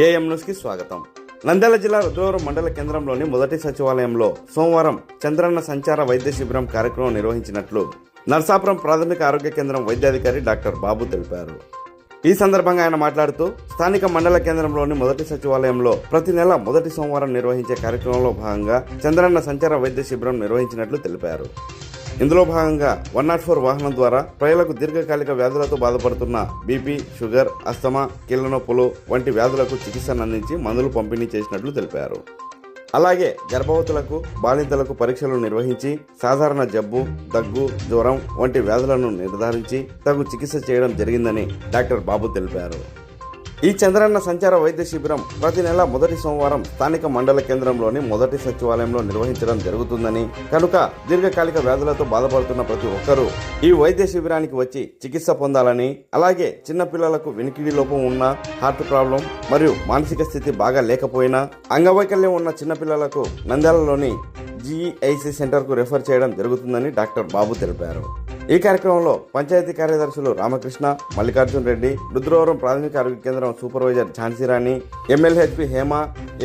AM న్యూస్కి స్వాగతం. నంద్యాల జిల్లా రుద్రవరం మండల కేంద్రంలోని మొదటి సచివాలయంలో సోమవారం చంద్రన్న సంచార వైద్య శిబిరం కార్యక్రమం నిర్వహించినట్లు నర్సాపురం ప్రాథమిక ఆరోగ్య కేంద్రం వైద్యాధికారి డాక్టర్ బాబు తెలిపారు. ఈ సందర్భంగా ఆయన మాట్లాడుతూ స్థానిక మండల కేంద్రంలోని మొదటి సచివాలయంలో ప్రతి నెల మొదటి సోమవారం నిర్వహించే కార్యక్రమంలో భాగంగా చంద్రన్న సంచార వైద్య శిబిరం నిర్వహించినట్లు తెలిపారు. ఇందులో భాగంగా వన్ నాట్ ఫోర్ వాహనం ద్వారా ప్రజలకు దీర్ఘకాలిక వ్యాధులతో బాధపడుతున్న బీపీ షుగర్ అస్తమా కీళ్ళ నొప్పులు వంటి వ్యాధులకు చికిత్సను అందించి మందులు పంపిణీ చేసినట్లు తెలిపారు. అలాగే గర్భవతులకు బాలింతలకు పరీక్షలు నిర్వహించి సాధారణ జబ్బు దగ్గు జ్వరం వంటి వ్యాధులను నిర్ధారించి తగు చికిత్స చేయడం జరిగిందని డాక్టర్ బాబు తెలిపారు. ఈ చంద్రన్న సంచార వైద్య శిబిరం ప్రతి నెల మొదటి సోమవారం స్థానిక మండల కేంద్రంలోని మొదటి సచివాలయంలో నిర్వహించడం జరుగుతుందని కనుక దీర్ఘకాలిక వ్యాధులతో బాధపడుతున్న ప్రతి ఒక్కరూ ఈ వైద్య శిబిరానికి వచ్చి చికిత్స పొందాలని అలాగే చిన్నపిల్లలకు వినికిడి లోపం ఉన్న హార్ట్ ప్రాబ్లం మరియు మానసిక స్థితి బాగా లేకపోయినా అంగవైకల్యం ఉన్న చిన్నపిల్లలకు నంద్యాలలోని జీఈఐసి సెంటర్కు రెఫర్ చేయడం జరుగుతుందని డాక్టర్ బాబు తెలిపారు. ఈ కార్యక్రమంలో పంచాయతీ కార్యదర్శులు రామకృష్ణ మల్లికార్జున్ రెడ్డి రుద్రవరం ప్రాథమిక ఆరోగ్య కేంద్రం supervisor Jhansirani MLHP Hema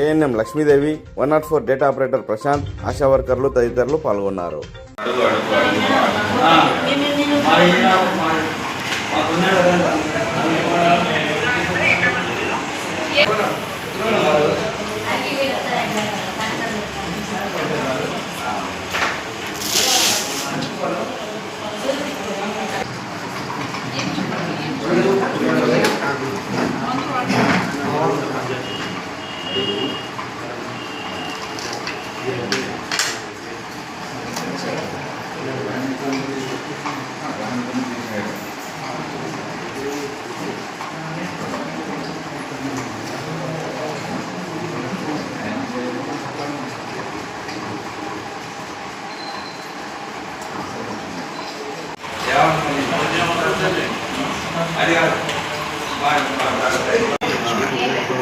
ANM Lakshmidevi one naught four data operator Prashant ASHA వర్కర్లు తదితరులు పాల్గొన్నారు.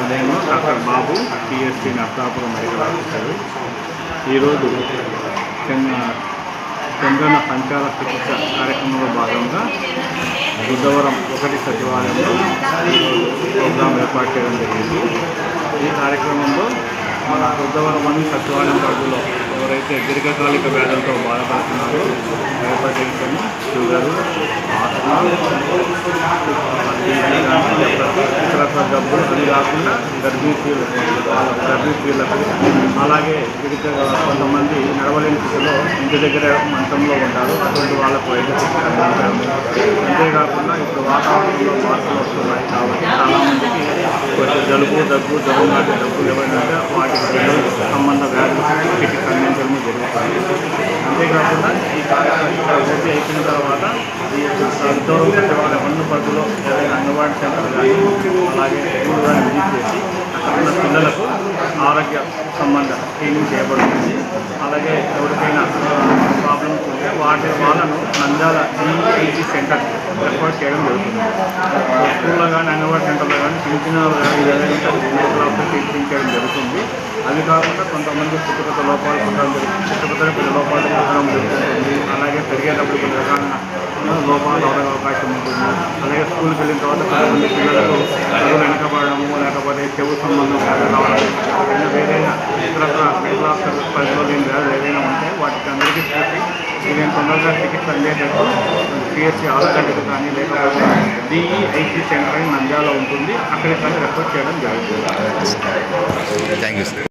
నేను డాక్టర్ బాబు టీఎస్సీ నర్సాపురం మెడికల్ ఆఫీసర్ ఈరోజు చెన్న చంద్రన సంచార చికిత్స కార్యక్రమంలో భాగంగా బుద్ధవరం ఒకటి సచివాలయంలో ప్రోగ్రాం ఏర్పాటు చేయడం జరిగింది. ఈ కార్యక్రమంలో మన బుద్ధవరం అని సచివాలయం పరిధిలో ఎవరైతే దీర్ఘకాలిక వ్యాధులతో బాధపడుతున్నారో హైపర్టెన్షన్ షుగరు ఆస్మా డబ్బులు అది కాకుండా గర్భిణీ స్త్రీలు వాళ్ళ గర్భిణీ అలాగే ఇదిక కొంతమంది నడవలేని స్థితిలో ఇంటి దగ్గర మంచంలో ఉంటారు. అటువంటి వాళ్ళకు వైద్య అంతేకాకుండా ఇప్పుడు వాతావరణంలో మార్పులు వస్తున్నాయి. కాబట్టి చాలామందికి కొంచెం జలుబు దగ్గు జ్వరం లాంటి డబ్బులు ఏమైనా ఉంటే వాటికి జలుబు సంబంధ వ్యాధులు చికిత్స అందించడం జరుగుతుంది అంతేకాకుండా ఈ కార్యక్రమం పూర్తి అయిపోయిన తర్వాత ప్రభుత్వం వాళ్ళ సచివాలయం పరిధిలో ఏదైనా అంగన్వాడీ సెంటర్ కానీ అలాగే స్కూల్ కానీ విజిట్ చేసి అక్కడ ఉన్న పిల్లలకు ఆరోగ్య సంబంధ క్లీనింగ్ చేయబడుతుంది. అలాగే ఎవరికైనా ప్రాబ్లమ్స్ ఉంటే వాటి వాళ్ళను నంద్యాల డిఐజీ సెంటర్ ఏర్పాటు చేయడం జరుగుతుంది. స్కూల్లో కానీ అంగన్వాడీ సెంటర్లో కానీ చిన్న చిన్న ఏదైనా టీచింగ్ చేయడం జరుగుతుంది. అవి కాకుండా కొంతమంది పుట్టుకత లోపాలు ఉండడం జరుగుతుంది పుట్టుకత కొన్ని లోపాలు ఉండడం జరుగుతుంది. అలాగే పెరిగేటప్పుడు కొన్ని రకాల లోపాలు అవడం అవకాశం ఉంటుంది. అలాగే స్కూల్కి వెళ్ళిన తర్వాత కొంతమంది పిల్లలకు చదువు వెనకబడము లేకపోతే చెవు సంబంధం వ్యాధులు రావడం ఏదైనా ఇతర ఇతరత్ర పరిధిలో వ్యాధులు ఏదైనా ఉంటే వాటికి అందరికీ చూసి నేను తొందరగా చికిత్స అందేటట్టు పిఎస్సీ ఆలోచనకు కానీ లేకపోతే డిఈఐసి సెంటర్ అని నంద్యాల ఉంటుంది. అక్కడికి కానీ రెఫర్ చేయడం జరుగుతుంది. Thank you sir